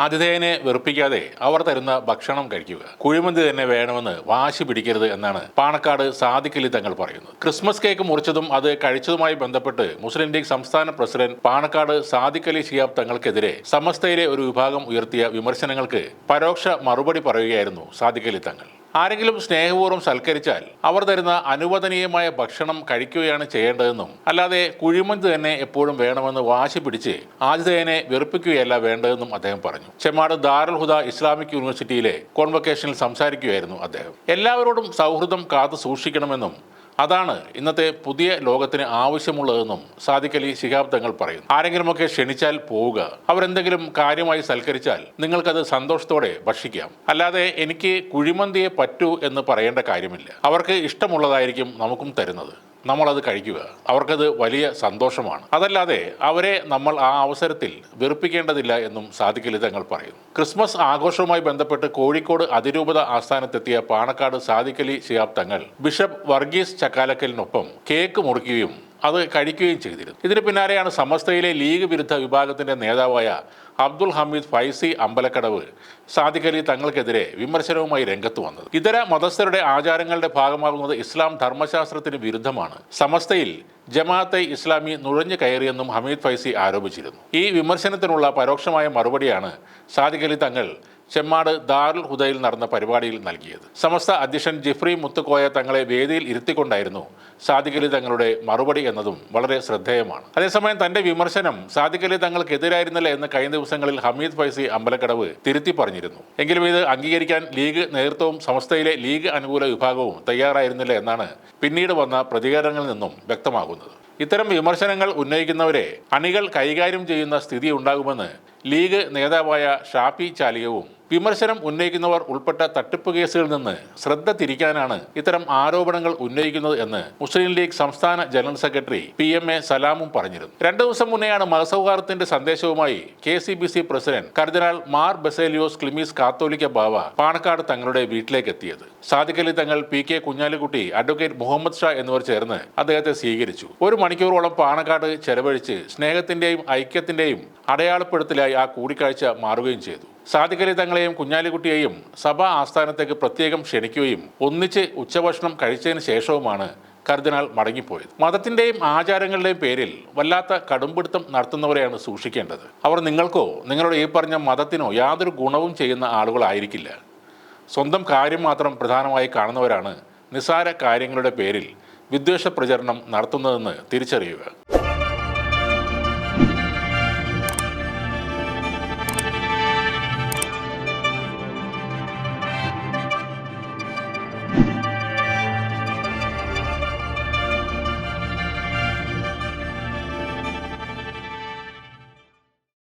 ആതിഥേയനെ വെറുപ്പിക്കാതെ അവർ തരുന്ന ഭക്ഷണം കഴിക്കുക. കുഴിമന്തി തന്നെ വേണമെന്ന് വാശി പിടിക്കരുത് എന്നാണ് പാണക്കാട് സാദിഖലി തങ്ങൾ പറയുന്നത്. ക്രിസ്മസ് കേക്ക് മുറിച്ചതും അത് കഴിച്ചതുമായി ബന്ധപ്പെട്ട് മുസ്ലിം ലീഗ് സംസ്ഥാന പ്രസിഡന്റ് പാണക്കാട് സാദിഖലി ഷിയാബ് തങ്ങൾക്കെതിരെ സമസ്തയിലെ ഒരു വിഭാഗം ഉയർത്തിയ വിമർശനങ്ങൾക്ക് പരോക്ഷ മറുപടി പറയുകയായിരുന്നു സാദിഖലി തങ്ങൾ. ആരെങ്കിലും സ്നേഹപൂർവം സൽക്കരിച്ചാൽ അവർ തരുന്ന അനുവദനീയമായ ഭക്ഷണം കഴിക്കുകയാണ് ചെയ്യേണ്ടതെന്നും അല്ലാതെ കുഴിമന്ത് തന്നെ എപ്പോഴും വേണമെന്ന് വാശി പിടിച്ച് ആതിഥേയനെ വെറുപ്പിക്കുകയല്ല വേണ്ടതെന്നും അദ്ദേഹം പറഞ്ഞു. ചെമ്മാട് ദാറുൽ ഹുദ ഇസ്ലാമിക് യൂണിവേഴ്സിറ്റിയിലെ കോൺവക്കേഷനിൽ സംസാരിക്കുകയായിരുന്നു അദ്ദേഹം. എല്ലാവരോടും സൗഹൃദം കാത്തു സൂക്ഷിക്കണമെന്നും അതാണ് ഇന്നത്തെ പുതിയ ലോകത്തിന് ആവശ്യമുള്ളതെന്നും സാദിഖ് അലി ശിഹാബ് തങ്ങൾ പറയുന്നു. ആരെങ്കിലുമൊക്കെ ക്ഷണിച്ചാൽ പോവുക. അവരെന്തെങ്കിലും കാര്യമായി സൽക്കരിച്ചാൽ നിങ്ങൾക്കത് സന്തോഷത്തോടെ ഭക്ഷിക്കാം. അല്ലാതെ എനിക്ക് കുഴിമന്തിയെ പറ്റൂ എന്ന് പറയേണ്ട കാര്യമില്ല. അവർക്ക് ഇഷ്ടമുള്ളതായിരിക്കും നമുക്കും തരുന്നത്. നമ്മളത് കഴിക്കുക. അവർക്കത് വലിയ സന്തോഷമാണ്. അതല്ലാതെ അവരെ നമ്മൾ ആ അവസരത്തിൽ വെറുപ്പിക്കേണ്ടതില്ല എന്നും സാധിക്കലി തങ്ങൾ പറയുന്നു. ക്രിസ്മസ് ആഘോഷവുമായി ബന്ധപ്പെട്ട് കോഴിക്കോട് അതിരൂപത ആസ്ഥാനത്തെത്തിയ പാണക്കാട് സാദിഖലി ശിഹാബ് തങ്ങൾ ബിഷപ്പ് വർഗീസ് ചക്കാലക്കലിനൊപ്പം കേക്ക് മുറിക്കുകയും അത് കഴിക്കുകയും ചെയ്തിരുന്നു. ഇതിന് പിന്നാലെയാണ് സമസ്തയിലെ ലീഗ് വിരുദ്ധ വിഭാഗത്തിന്റെ നേതാവായ അബ്ദുൽ ഹമീദ് ഫൈസി അമ്പലക്കടവ് സാദിഖ് അലി തങ്ങൾക്കെതിരെ വിമർശനവുമായി രംഗത്ത് വന്നത്. ഇതര മതസ്ഥരുടെ ആചാരങ്ങളുടെ ഭാഗമാകുന്നത് ഇസ്ലാം ധർമ്മശാസ്ത്രത്തിന് വിരുദ്ധമാണ്. സമസ്തയിൽ ജമാഅത്തെ ഇസ്ലാമി നുഴഞ്ഞു കയറിയെന്നും ഹമീദ് ഫൈസി ആരോപിച്ചിരുന്നു. ഈ വിമർശനത്തിനുള്ള പരോക്ഷമായ മറുപടിയാണ് സാദിഖ് അലി തങ്ങൾ ചെമ്മാട് ദാറുൽ ഹുദയിൽ നടന്ന പരിപാടിയിൽ നൽകിയത്. സമസ്ത അധ്യക്ഷൻ ജിഫ്രി മുത്തുക്കോയ തങ്ങളെ വേദിയിൽ ഇരുത്തിക്കൊണ്ടായിരുന്നു സാദിഖലി തങ്ങളുടെ മറുപടി എന്നതും വളരെ ശ്രദ്ധേയമാണ്. അതേസമയം തന്റെ വിമർശനം സാദിഖലി തങ്ങൾക്കെതിരായിരുന്നില്ല എന്ന് കഴിഞ്ഞ ദിവസങ്ങളിൽ ഹമീദ് ഫൈസി അമ്പലക്കടവ് തിരുത്തി പറഞ്ഞിരുന്നു. എങ്കിലും ഇത് അംഗീകരിക്കാൻ ലീഗ് നേതൃത്വവും സമസ്തയിലെ ലീഗ് അനുകൂല വിഭാഗവും തയ്യാറായിരുന്നില്ല എന്നാണ് പിന്നീട് വന്ന പ്രതികരണങ്ങളിൽ നിന്നും വ്യക്തമാകുന്നത്. ഇത്തരം വിമർശനങ്ങൾ ഉന്നയിക്കുന്നവരെ അണികൾ കൈകാര്യം ചെയ്യുന്ന സ്ഥിതി ഉണ്ടാകുമെന്ന് ലീഗ് നേതാവായ ഷാഫി ചാലിയവും വിമർശനം ഉന്നയിക്കുന്നവർ ഉൾപ്പെട്ട തട്ടിപ്പ് കേസുകളിൽ നിന്ന് ശ്രദ്ധ തിരിക്കാനാണ് ഇത്തരം ആരോപണങ്ങൾ ഉന്നയിക്കുന്നത് എന്ന് മുസ്ലിം ലീഗ് സംസ്ഥാന general secretary P M A സലാമും പറഞ്ഞിരുന്നു. രണ്ടു ദിവസം മുന്നെയാണ് മതസൗഹാർദ്ദത്തിന്റെ സന്ദേശവുമായി K C B C president cardinal Mar Baselios Cleemis Catholica Bava Panakkad തങ്ങളുടെ വീട്ടിലേക്ക് എത്തിയത് Sadiq Ali Thangal P K Kunhalikutty advocate Muhammad Shah എന്നിവർ ചേർന്ന് അദ്ദേഹത്തെ സ്വീകരിച്ചു. ഒരു മണിക്കൂറോളം പാണക്കാട് ചെലവഴിച്ച് സ്നേഹത്തിന്റെയും ഐക്യത്തിന്റെയും അടയാളപ്പെടുത്തലായി ആ കൂടിക്കാഴ്ച മാറുകയും ചെയ്തു. സാദിഖലി തങ്ങളെയും കുഞ്ഞാലിക്കുട്ടിയെയും സഭാ ആസ്ഥാനത്തേക്ക് പ്രത്യേകം ക്ഷണിക്കുകയും ഒന്നിച്ച് ഉച്ചഭക്ഷണം കഴിച്ചതിന് ശേഷവുമാണ് കർദിനാൾ മടങ്ങിപ്പോയത്. മതത്തിന്റെയും ആചാരങ്ങളുടെയും പേരിൽ വല്ലാത്ത കടുംപിടുത്തം നടത്തുന്നവരെയാണ് സൂക്ഷിക്കേണ്ടത്. അവർ നിങ്ങൾക്കോ നിങ്ങളുടെ ഈ പറഞ്ഞ മതത്തിനോ യാതൊരു ഗുണവും ചെയ്യുന്ന ആളുകളായിരിക്കില്ല. സ്വന്തം കാര്യം മാത്രം പ്രധാനമായി കാണുന്നവരാണ് നിസാര കാര്യങ്ങളുടെ പേരിൽ വിദ്വേഷ പ്രചരണം നടത്തുന്നതെന്ന് തിരിച്ചറിയുക.